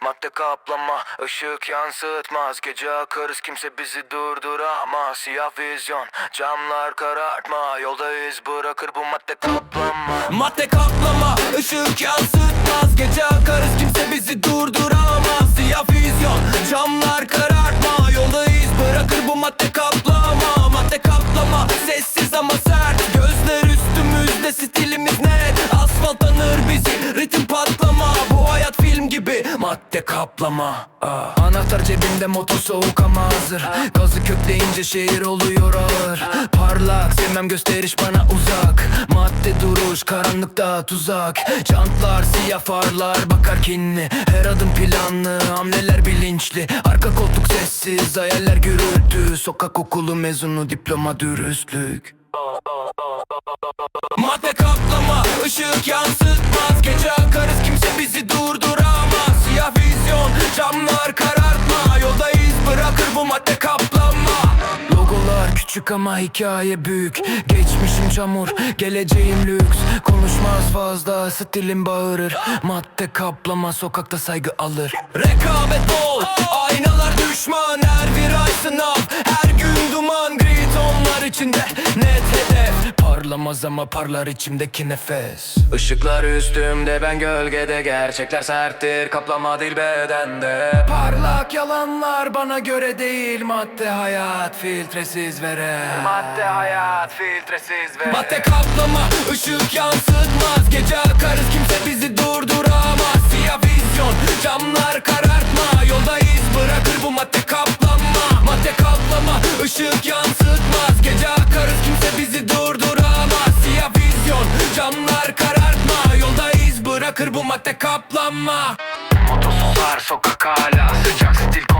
Madde kaplama, ışık yansıtmaz. Gece akarız kimse bizi durduramaz. Siyah vizyon, camlar karartma. Yolda bırakır bu madde kaplama. Madde kaplama, ışık yansıtmaz. Gece akarız kimse bizi durduramaz madde kaplama. Ah. Anahtar cebimde motor soğuk ama hazır. Gazı kökleyince şehir oluyor ağır. Parlak sevmem gösteriş bana uzak. Madde duruş karanlıkta tuzak. Çantlar siyah farlar bakar kinli. Her adım planlı hamleler bilinçli. Arka koltuk sessiz hayaller gürültü. Sokak okulu mezunu diploma dürüstlük. Madde kaplama, ışık yansıtmaz vizyon, camlar karartma. Yolda iz bırakır bu madde kaplama Logolar küçük ama hikaye büyük. Geçmişim çamur, geleceğim lüks. Konuşmaz fazla, stilim bağırır. Madde kaplama, sokakta saygı alır. Rekabet bol, aynalar düşman. Her viraj sınav, her gün duman. Gri tonlar içinde, net hedef Parlamaz ama parlar içimdeki nefes. Işıklar üstümde ben gölgede. Gerçekler serttir kaplama değil bedende. Parlak yalanlar bana göre değil. Madde hayat filtresiz vere. Madde hayat filtresiz vere. Madde kaplama ışık yansıtmaz. Gece akarız kimse bizi durduramaz. Siyah vizyon camlar karartma. Yolda iz bırakır bu madde kaplama. Madde kaplama ışık yansıtmaz madde kaplama Motosuzlar sokak hala. Sıcak stil